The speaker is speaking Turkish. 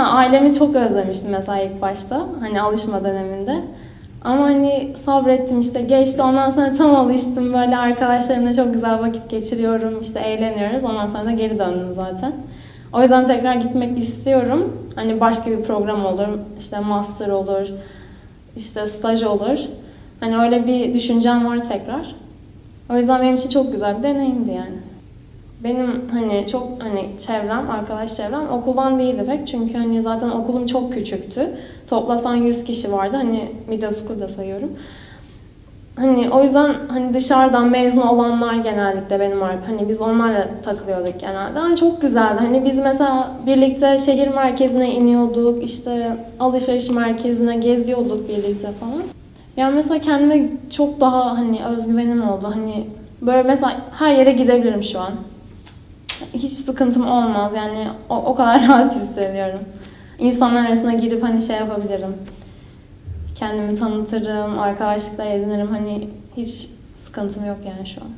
Ailemi çok özlemiştim mesela ilk başta. Hani alışma döneminde. Ama hani sabrettim işte geçti ondan sonra tam alıştım böyle arkadaşlarımla çok güzel vakit geçiriyorum işte eğleniyoruz ondan sonra da geri döndüm zaten. O yüzden tekrar gitmek istiyorum. Hani başka bir program olur, işte master olur, işte staj olur. Hani öyle bir düşüncem var tekrar. O yüzden benim için çok güzel bir deneyimdi yani. Benim hani çok hani çevrem, arkadaş çevrem okuldan değildi pek. Çünkü hani zaten okulum çok küçüktü. Toplasan 100 kişi vardı. Hani middle school'da sayıyorum. Hani o yüzden hani dışarıdan mezun olanlar genellikle benim ar- hani biz onlarla takılıyorduk genelde. Hani çok güzeldi. Hani biz mesela birlikte şehir merkezine iniyorduk, işte alışveriş merkezine geziyorduk birlikte falan. Yani mesela kendime çok daha hani özgüvenim oldu. Hani böyle mesela her yere gidebilirim şu an. Hiç sıkıntım olmaz yani o, o kadar rahat hissediyorum. İnsanlar arasına girip hani şey yapabilirim. Kendimi tanıtırım, arkadaşlıklar edinirim. Hani hiç sıkıntım yok yani şu an.